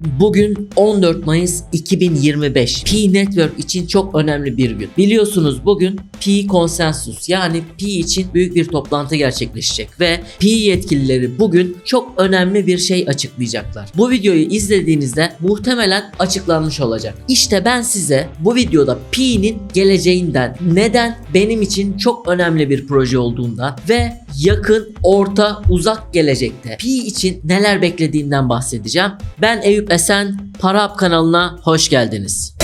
Bugün 14 Mayıs 2025. Pi Network için çok önemli bir gün. Biliyorsunuz bugün Pi Konsensus yani Pi için büyük bir toplantı gerçekleşecek ve Pi yetkilileri bugün çok önemli bir şey açıklayacaklar. Bu videoyu izlediğinizde muhtemelen açıklanmış olacak. İşte ben size bu videoda Pi'nin geleceğinden, neden benim için çok önemli bir proje olduğundan ve yakın, orta, uzak gelecekte Pi için neler beklediğinden bahsedeceğim. Ben Eyüp Esen, Para Hap kanalına hoş geldiniz.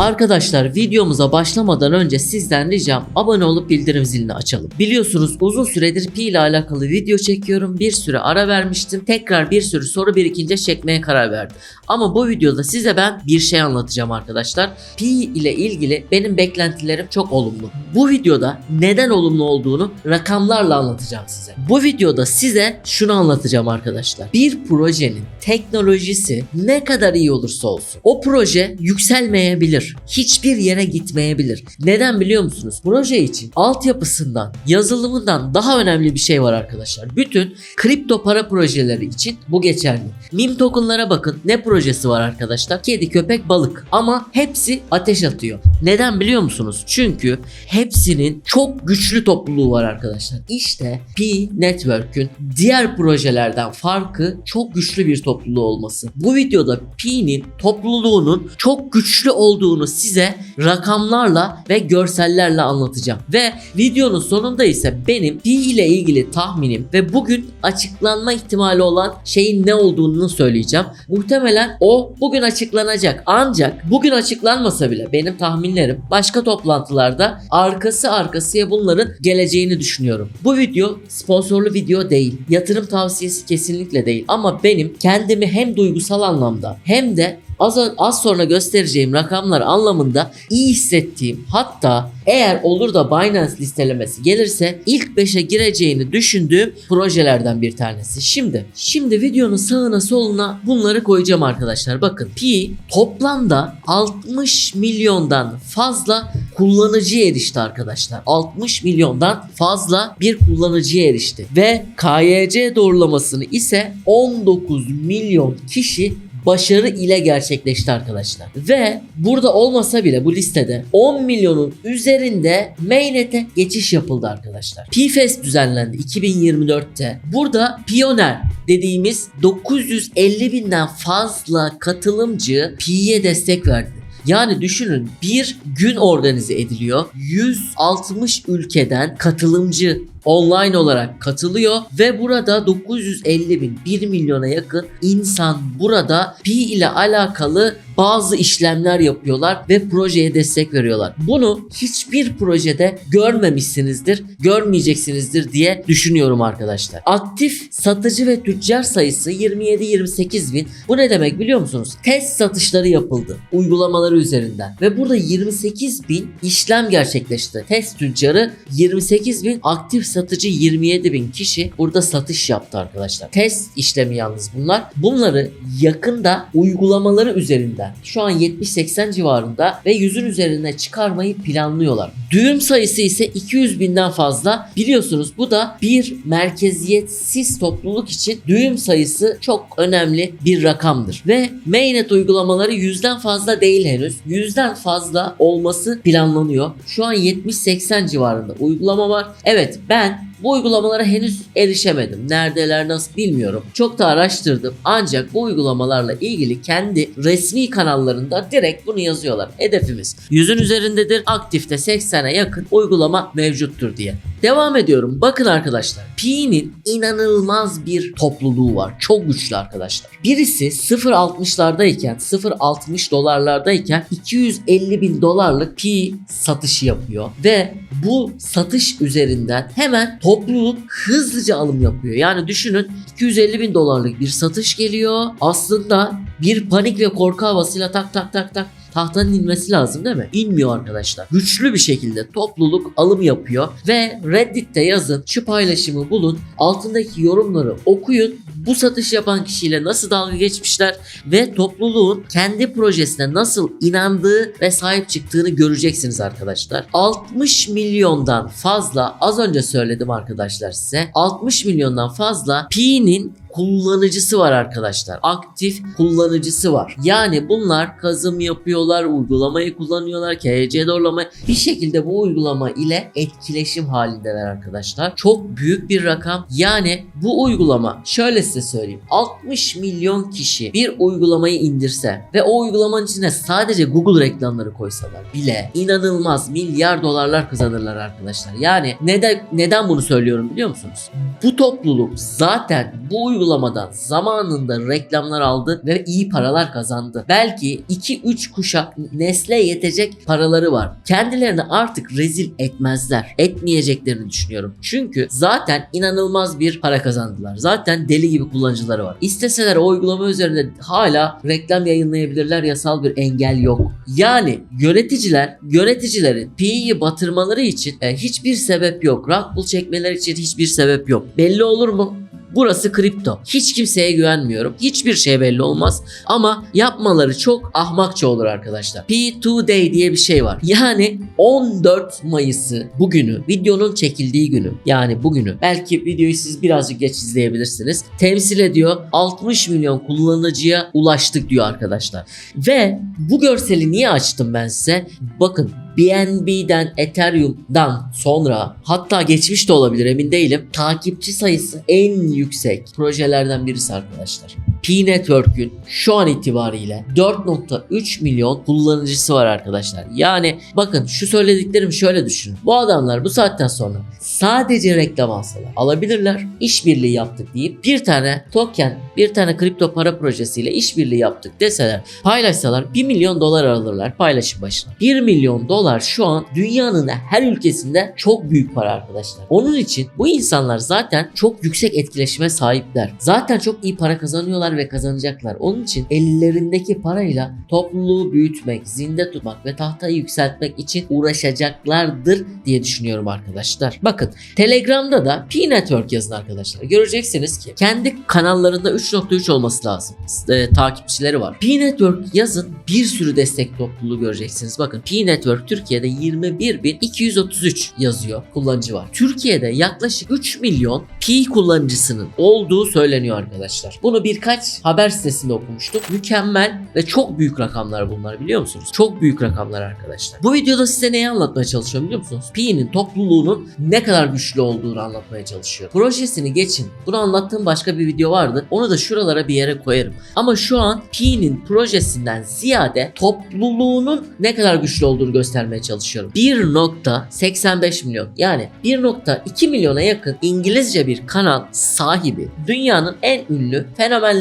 Arkadaşlar videomuza başlamadan önce sizden ricam abone olup bildirim zilini açalım. Biliyorsunuz uzun süredir Pi ile alakalı video çekiyorum. Bir süre ara vermiştim. Tekrar bir sürü soru birikince çekmeye karar verdim. Ama bu videoda size ben bir şey anlatacağım arkadaşlar. Pi ile ilgili benim beklentilerim çok olumlu. Bu videoda neden olumlu olduğunu rakamlarla anlatacağım size. Bu videoda size şunu anlatacağım arkadaşlar. Bir projenin teknolojisi ne kadar iyi olursa olsun o proje yükselmeyebilir. Hiçbir yere gitmeyebilir. Neden biliyor musunuz? Proje için altyapısından, yazılımından daha önemli bir şey var arkadaşlar. Bütün kripto para projeleri için bu geçerli. Meme tokenlara bakın. Ne projesi var arkadaşlar? Kedi, köpek, balık. Ama hepsi ateş atıyor. Neden biliyor musunuz? Çünkü hepsinin çok güçlü topluluğu var arkadaşlar. İşte Pi Network'ün diğer projelerden farkı çok güçlü bir topluluğu olması. Bu videoda Pi'nin topluluğunun çok güçlü olduğunu size rakamlarla ve görsellerle anlatacağım. Ve videonun sonunda ise benim Pi ile ilgili tahminim ve bugün açıklanma ihtimali olan şeyin ne olduğunu söyleyeceğim. Muhtemelen o bugün açıklanacak. Ancak bugün açıklanmasa bile benim tahminlerim başka toplantılarda arkası arkasıya bunların geleceğini düşünüyorum. Bu video sponsorlu video değil. Yatırım tavsiyesi kesinlikle değil. Ama benim kendimi hem duygusal anlamda hem de az, az sonra göstereceğim rakamlar anlamında iyi hissettiğim hatta eğer olur da Binance listelemesi gelirse ilk 5'e gireceğini düşündüğüm projelerden bir tanesi. Şimdi şimdi videonun sağına soluna bunları koyacağım arkadaşlar. Bakın Pi toplamda 60 milyondan fazla kullanıcıya erişti arkadaşlar. 60 milyondan fazla bir kullanıcıya erişti ve KYC doğrulamasını ise 19 milyon kişi başarı ile gerçekleşti arkadaşlar. Ve burada olmasa bile bu listede 10 milyonun üzerinde mainnet'e geçiş yapıldı arkadaşlar. P-Fest düzenlendi 2024'te. Burada Pioneer dediğimiz 950 binden fazla katılımcı Pi'ye destek verdi. Yani düşünün bir gün organize ediliyor. 160 ülkeden katılımcı online olarak katılıyor ve burada 950 bin 1 milyona yakın insan burada Pi ile alakalı bazı işlemler yapıyorlar ve projeye destek veriyorlar. Bunu hiçbir projede görmemişsinizdir, görmeyeceksinizdir diye düşünüyorum arkadaşlar. Aktif satıcı ve tüccar sayısı 27-28 bin. Bu ne demek biliyor musunuz? Test satışları yapıldı uygulamaları üzerinden ve burada 28 bin işlem gerçekleşti. Test tüccarı 28 bin aktif satıcı 27 bin kişi burada satış yaptı arkadaşlar. Test işlemi yalnız bunlar. Bunları yakında uygulamaları üzerinden şu an 70-80 civarında ve 100'ün üzerine çıkarmayı planlıyorlar. Düğüm sayısı ise 200 binden fazla. Biliyorsunuz bu da bir merkeziyetsiz topluluk için düğüm sayısı çok önemli bir rakamdır. Ve mainnet uygulamaları 100'den fazla değil henüz. 100'den fazla olması planlanıyor. Şu an 70-80 civarında uygulama var. Evet ben And. Bu uygulamalara henüz erişemedim. Neredeler nasıl bilmiyorum. Çok da araştırdım. Ancak bu uygulamalarla ilgili kendi resmi kanallarında direkt bunu yazıyorlar. Hedefimiz 100'ün üzerindedir. Aktifte 80'e yakın uygulama mevcuttur diye. Devam ediyorum. Bakın arkadaşlar. Pi'nin inanılmaz bir topluluğu var. Çok güçlü arkadaşlar. Birisi 0.60'lardayken 0.60 dolarlardayken 250 bin dolarlık Pi satışı yapıyor. Ve bu satış üzerinden hemen topluluk hızlıca alım yapıyor. Yani düşünün 250 bin dolarlık bir satış geliyor. Aslında bir panik ve korku havasıyla tak tak tak tak tahtanın inmesi lazım değil mi? İnmiyor arkadaşlar. Güçlü bir şekilde topluluk alım yapıyor ve Reddit'te yazın şu paylaşımı bulun altındaki yorumları okuyun bu satış yapan kişiyle nasıl dalga geçmişler ve topluluğun kendi projesine nasıl inandığı ve sahip çıktığını göreceksiniz arkadaşlar. 60 milyondan fazla az önce söyledim arkadaşlar size. 60 milyondan fazla Pi'nin kullanıcısı var arkadaşlar. Aktif kullanıcısı var. Yani bunlar kazım yapıyorlar, uygulamayı kullanıyorlar, KYC doğrulamayı bir şekilde bu uygulama ile etkileşim halindeler arkadaşlar. Çok büyük bir rakam. Yani bu uygulama şöyle size söyleyeyim. 60 milyon kişi bir uygulamayı indirse ve o uygulamanın içine sadece Google reklamları koysalar bile inanılmaz milyar dolarlar kazanırlar arkadaşlar. Yani neden neden bunu söylüyorum biliyor musunuz? Bu topluluk zaten bu uygulamadan zamanında reklamlar aldı ve iyi paralar kazandı. Belki 2-3 kuşak nesle yetecek paraları var. Kendilerini artık rezil etmezler. Etmeyeceklerini düşünüyorum. Çünkü zaten inanılmaz bir para kazandılar. Zaten deli gibi kullanıcıları var. İsteseler o uygulama üzerinde hala reklam yayınlayabilirler. Yasal bir engel yok. Yani yöneticiler yöneticilerin Pi'yi batırmaları için e, hiçbir sebep yok. Rockpool çekmeleri için hiçbir sebep yok. Belli olur mu? Burası kripto. Hiç kimseye güvenmiyorum. Hiçbir şey belli olmaz. Ama yapmaları çok ahmakça olur arkadaşlar. P2 Day diye bir şey var. Yani 14 Mayıs'ı bugünü, videonun çekildiği günü yani bugünü belki videoyu siz birazcık geç izleyebilirsiniz. Temsil ediyor 60 milyon kullanıcıya ulaştık diyor arkadaşlar. Ve bu görseli niye açtım ben size? Bakın BNB'den Ethereum'dan sonra hatta geçmiş de olabilir emin değilim. Takipçi sayısı en yüksek projelerden birisi arkadaşlar. P-Network'ün şu an itibariyle 4.3 milyon kullanıcısı var arkadaşlar. Yani bakın şu söylediklerim şöyle düşünün. Bu adamlar bu saatten sonra sadece reklam alsalar alabilirler. İşbirliği yaptık deyip bir tane token, bir tane kripto para projesiyle işbirliği yaptık deseler, paylaşsalar 1 milyon dolar alırlar paylaşım başına. 1 milyon dolar şu an dünyanın her ülkesinde çok büyük para arkadaşlar. Onun için bu insanlar zaten çok yüksek etkileşime sahipler. Zaten çok iyi para kazanıyorlar ve kazanacaklar. Onun için ellerindeki parayla topluluğu büyütmek, zinde tutmak ve tahtayı yükseltmek için uğraşacaklardır diye düşünüyorum arkadaşlar. Bakın Telegram'da da P-Network yazın arkadaşlar. Göreceksiniz ki kendi kanallarında 3.3 olması lazım. E, takipçileri var. P-Network yazın bir sürü destek topluluğu göreceksiniz. Bakın P-Network Türkiye'de 21.233 yazıyor. Kullanıcı var. Türkiye'de yaklaşık 3 milyon P kullanıcısının olduğu söyleniyor arkadaşlar. Bunu birkaç haber sitesinde okumuştum. Mükemmel ve çok büyük rakamlar bunlar biliyor musunuz? Çok büyük rakamlar arkadaşlar. Bu videoda size neyi anlatmaya çalışıyorum biliyor musunuz? Pi'nin topluluğunun ne kadar güçlü olduğunu anlatmaya çalışıyorum. Projesini geçin. Bunu anlattığım başka bir video vardı. Onu da şuralara bir yere koyarım. Ama şu an Pi'nin projesinden ziyade topluluğunun ne kadar güçlü olduğunu göstermeye çalışıyorum. 1.85 milyon yani 1.2 milyona yakın İngilizce bir kanal sahibi dünyanın en ünlü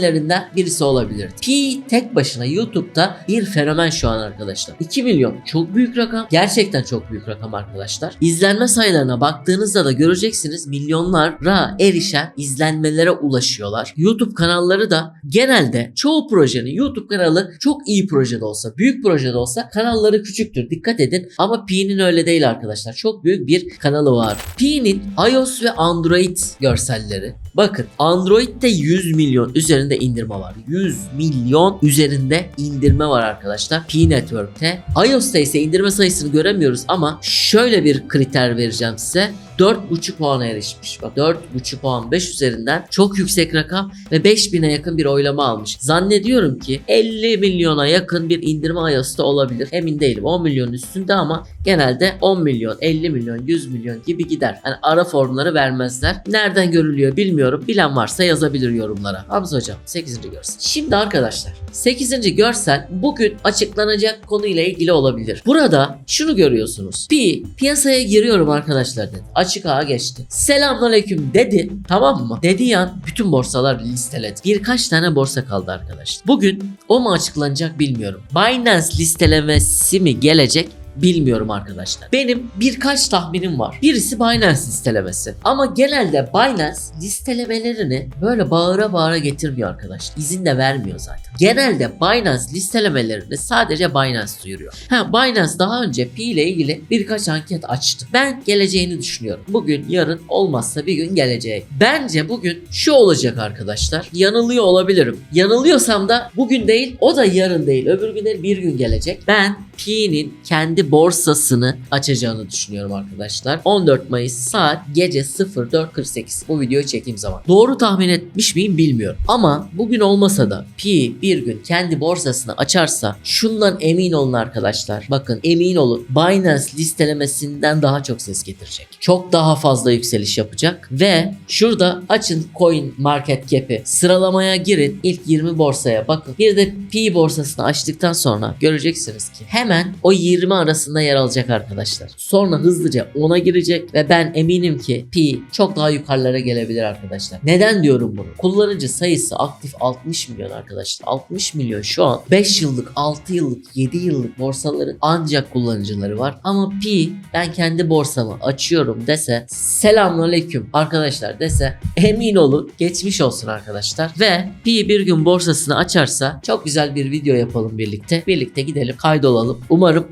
fenomenlerinden birisi olabilir. Pi tek başına YouTube'da bir fenomen şu an arkadaşlar. 2 milyon çok büyük rakam. Gerçekten çok büyük rakam arkadaşlar. İzlenme sayılarına baktığınızda da göreceksiniz milyonlara erişen izlenmelere ulaşıyorlar. YouTube kanalları da genelde çoğu projenin YouTube kanalı çok iyi projede olsa, büyük projede olsa kanalları küçüktür. Dikkat edin ama Pi'nin öyle değil arkadaşlar. Çok büyük bir kanalı var. Pi'nin iOS ve Android görselleri. Bakın Android'de 100 milyon üzerinde indirme var. 100 milyon üzerinde indirme var arkadaşlar. P Network'te. iOS'ta ise indirme sayısını göremiyoruz ama şöyle bir kriter vereceğim size. 4.5 puana erişmiş. Bak 4.5 puan 5 üzerinden çok yüksek rakam ve 5000'e yakın bir oylama almış. Zannediyorum ki 50 milyona yakın bir indirme iOS'ta olabilir. Emin değilim. 10 milyon üstünde ama genelde 10 milyon, 50 milyon, 100 milyon gibi gider. Yani ara formları vermezler. Nereden görülüyor bilmiyorum. Bilen varsa yazabilir yorumlara. Hamza hocam 8. görsel. Şimdi arkadaşlar 8. görsel bugün açıklanacak konuyla ilgili olabilir. Burada şunu görüyorsunuz. Pi piyasaya giriyorum arkadaşlar dedi. Açık ağa geçti. Selamünaleyküm dedi. Tamam mı? Dediği an bütün borsalar listeledi. Birkaç tane borsa kaldı arkadaşlar. Bugün o mu açıklanacak bilmiyorum. Binance listelemesi mi gelecek bilmiyorum arkadaşlar. Benim birkaç tahminim var. Birisi Binance listelemesi. Ama genelde Binance listelemelerini böyle bağıra bağıra getirmiyor arkadaşlar. İzin de vermiyor zaten. Genelde Binance listelemelerini sadece Binance duyuruyor. Ha Binance daha önce Pi ile ilgili birkaç anket açtı. Ben geleceğini düşünüyorum. Bugün, yarın olmazsa bir gün gelecek. Bence bugün şu olacak arkadaşlar. Yanılıyor olabilirim. Yanılıyorsam da bugün değil, o da yarın değil. Öbür gün değil, bir gün gelecek. Ben Pi'nin kendi borsasını açacağını düşünüyorum arkadaşlar. 14 Mayıs saat gece 04.48 bu videoyu çektiğim zaman. Doğru tahmin etmiş miyim bilmiyorum. Ama bugün olmasa da Pi bir gün kendi borsasını açarsa şundan emin olun arkadaşlar. Bakın emin olun Binance listelemesinden daha çok ses getirecek. Çok daha fazla yükseliş yapacak ve şurada açın coin market cap'i sıralamaya girin ilk 20 borsaya bakın. Bir de Pi borsasını açtıktan sonra göreceksiniz ki hemen o 20 arasında yer alacak arkadaşlar. Sonra hızlıca 10'a girecek ve ben eminim ki Pi çok daha yukarılara gelebilir arkadaşlar. Neden diyorum bunu? Kullanıcı sayısı aktif 60 milyon arkadaşlar. 60 milyon şu an 5 yıllık, 6 yıllık, 7 yıllık borsaların ancak kullanıcıları var. Ama Pi ben kendi borsamı açıyorum dese selamünaleyküm arkadaşlar dese emin olun geçmiş olsun arkadaşlar. Ve Pi bir gün borsasını açarsa çok güzel bir video yapalım birlikte. Birlikte gidelim kaydolalım. Umarım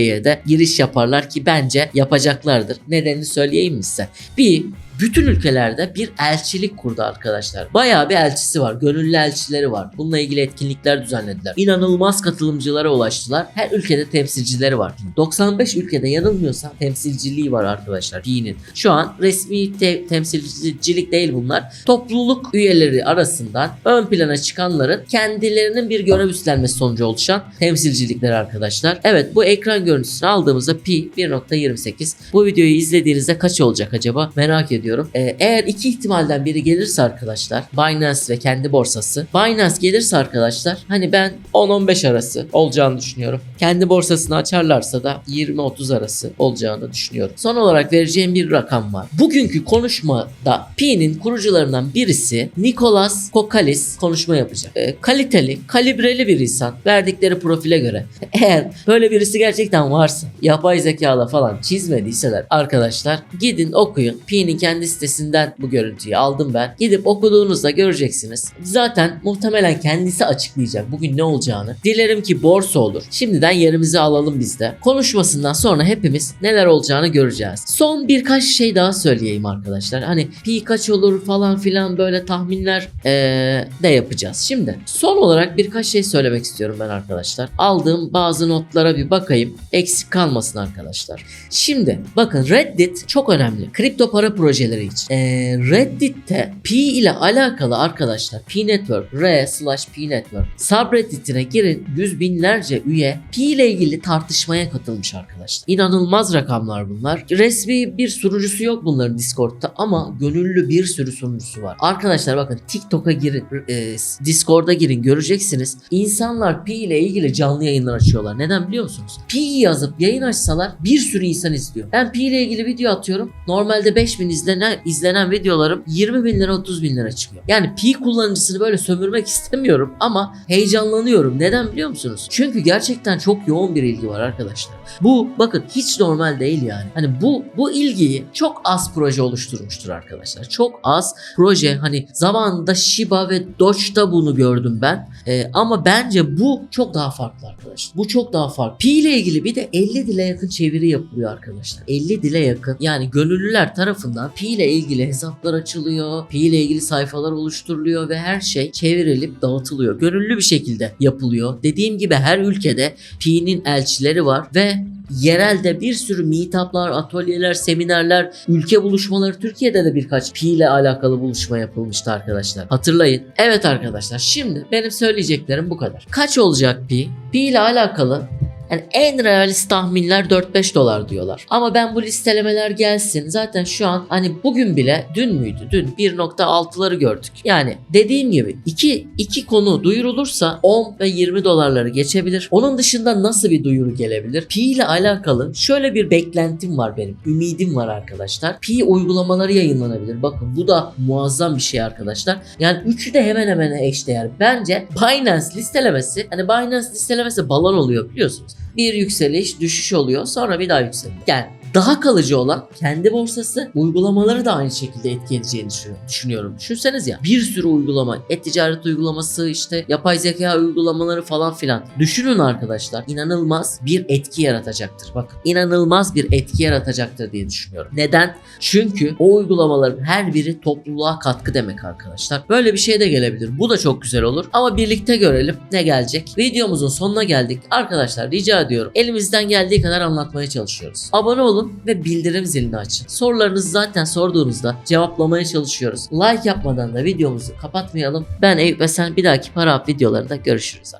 Türkiye'ye de giriş yaparlar ki bence yapacaklardır. Nedenini söyleyeyim mi size? Pi bütün ülkelerde bir elçilik kurdu arkadaşlar. Bayağı bir elçisi var. Gönüllü elçileri var. Bununla ilgili etkinlikler düzenlediler. İnanılmaz katılımcılara ulaştılar. Her ülkede temsilcileri var. 95 ülkede yanılmıyorsam temsilciliği var arkadaşlar. Dinin. Şu an resmi te- temsilcilik değil bunlar. Topluluk üyeleri arasından ön plana çıkanların kendilerinin bir görev üstlenmesi sonucu oluşan temsilcilikler arkadaşlar. Evet bu ekran görüntüsünü aldığımızda pi 1.28. Bu videoyu izlediğinizde kaç olacak acaba? Merak ediyorum. Ee, eğer iki ihtimalden biri gelirse arkadaşlar Binance ve kendi borsası. Binance gelirse arkadaşlar hani ben 10-15 arası olacağını düşünüyorum. Kendi borsasını açarlarsa da 20-30 arası olacağını düşünüyorum. Son olarak vereceğim bir rakam var. Bugünkü konuşmada Pi'nin kurucularından birisi Nicolas Kokalis konuşma yapacak. Ee, kaliteli, kalibreli bir insan verdikleri profile göre. Eğer böyle birisi gerçekten varsa yapay zekala falan çizmediyseler arkadaşlar gidin okuyun. Pi'nin kendi sitesinden bu görüntüyü aldım ben. Gidip okuduğunuzda göreceksiniz. Zaten muhtemelen kendisi açıklayacak bugün ne olacağını. Dilerim ki borsa olur. Şimdiden yerimizi alalım biz de. Konuşmasından sonra hepimiz neler olacağını göreceğiz. Son birkaç şey daha söyleyeyim arkadaşlar. Hani pi kaç olur falan filan böyle tahminler ee, de yapacağız. Şimdi son olarak birkaç şey söylemek istiyorum ben arkadaşlar. Aldığım bazı notlara bir bakayım. Eksik kalmasın arkadaşlar. Şimdi bakın Reddit çok önemli. Kripto para projeleri için. Ee, Reddit'te Pi ile alakalı arkadaşlar Pi Network R slash Pi Network subreddit'ine girin yüz binlerce üye Pi ile ilgili tartışmaya katılmış arkadaşlar. İnanılmaz rakamlar bunlar. Resmi bir sunucusu yok bunların Discord'da ama gönüllü bir sürü sunucusu var. Arkadaşlar bakın TikTok'a girin, e, Discord'a girin göreceksiniz. İnsanlar Pi ile ilgili canlı yayınlar açıyorlar. Neden biliyor musunuz? Pi yazıp yayın açsalar bir sürü insan izliyor. Ben Pi ile ilgili video atıyorum. Normalde 5000 izlenen, izlenen videolarım 20 bin lira 30 bin lira çıkıyor. Yani Pi kullanıcısını böyle sömürmek istemiyorum ama heyecanlanıyorum. Neden biliyor musunuz? Çünkü gerçekten çok yoğun bir ilgi var arkadaşlar. Bu bakın hiç normal değil yani. Hani bu bu ilgiyi çok az proje oluşturmuştur arkadaşlar. Çok az proje hani zamanında Shiba ve Doge'da bunu gördüm ben. Ee, ama bence bu çok daha farklı arkadaşlar. Bu çok daha farklı. Pi ile ilgili bir de 50 dile yakın çeviri yapılıyor arkadaşlar. 50 dile yakın yani gönüllüler tarafından Pi ile ilgili hesaplar açılıyor. Pi ile ilgili sayfalar oluşturuluyor ve her şey çevrilip dağıtılıyor. Gönüllü bir şekilde yapılıyor. Dediğim gibi her ülkede Pi'nin elçileri var ve yerelde bir sürü meetuplar, atölyeler, seminerler, ülke buluşmaları Türkiye'de de birkaç Pi ile alakalı buluşma yapılmıştı arkadaşlar. Hatırlayın. Evet arkadaşlar şimdi benim söyleyeceklerim bu kadar. Kaç olacak Pi? Pi ile alakalı yani en realist tahminler 4-5 dolar diyorlar. Ama ben bu listelemeler gelsin. Zaten şu an hani bugün bile dün müydü? Dün 1.6'ları gördük. Yani dediğim gibi iki, iki konu duyurulursa 10 ve 20 dolarları geçebilir. Onun dışında nasıl bir duyuru gelebilir? Pi ile alakalı şöyle bir beklentim var benim. Ümidim var arkadaşlar. Pi uygulamaları yayınlanabilir. Bakın bu da muazzam bir şey arkadaşlar. Yani üçü de hemen hemen eşdeğer. Bence Binance listelemesi hani Binance listelemesi balon oluyor biliyorsunuz. Bir yükseliş, düşüş oluyor. Sonra bir daha yükseliş. Yani daha kalıcı olan kendi borsası uygulamaları da aynı şekilde etki edeceğini düşünüyorum. Düşünseniz ya bir sürü uygulama, e-ticaret uygulaması, işte yapay zeka uygulamaları falan filan. Düşünün arkadaşlar inanılmaz bir etki yaratacaktır. Bakın inanılmaz bir etki yaratacaktır diye düşünüyorum. Neden? Çünkü o uygulamaların her biri topluluğa katkı demek arkadaşlar. Böyle bir şey de gelebilir. Bu da çok güzel olur. Ama birlikte görelim ne gelecek. Videomuzun sonuna geldik. Arkadaşlar rica ediyorum. Elimizden geldiği kadar anlatmaya çalışıyoruz. Abone olun ve bildirim zilini açın. Sorularınızı zaten sorduğunuzda cevaplamaya çalışıyoruz. Like yapmadan da videomuzu kapatmayalım. Ben Eyüp ve sen bir dahaki para videolarında görüşürüz.